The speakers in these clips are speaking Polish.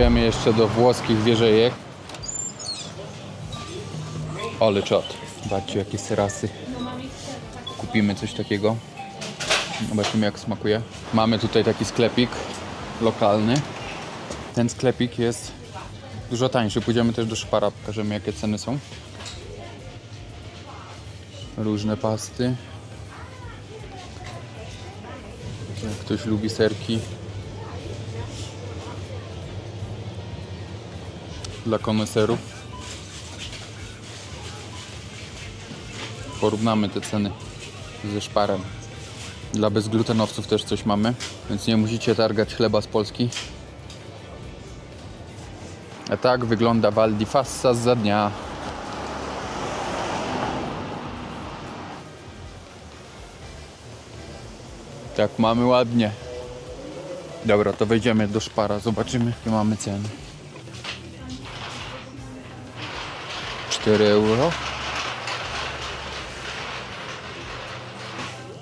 Idziemy jeszcze do włoskich wieżejek. Ale czad. Zobaczcie jakie serasy. Kupimy coś takiego. Zobaczymy jak smakuje. Mamy tutaj taki sklepik lokalny. Ten sklepik jest dużo tańszy. Pójdziemy też do szpara, pokażemy jakie ceny są. Różne pasty. Jak ktoś lubi serki. Dla koneserów. Porównamy te ceny ze szparem. Dla bezglutenowców też coś mamy, więc nie musicie targać chleba z Polski. A tak wygląda Val di Fassa za dnia. Tak, mamy ładnie. Dobra, to wejdziemy do szpara, zobaczymy jakie mamy ceny. 4 euro.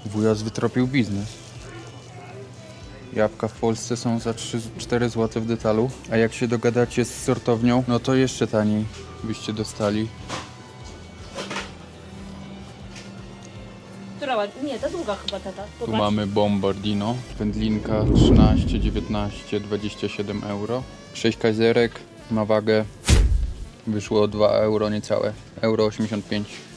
Wujas wytropił biznes. Jabłka w Polsce są za 3-4 zł w detalu, a jak się dogadacie z sortownią, no to jeszcze taniej byście dostali. Która ładna? Nie, ta długa chyba tata. Tu mamy Bombardino, wędlinka 13, 19, 27 euro. 6 kazerek, ma wagę, wyszło 2 euro niecałe, euro 85.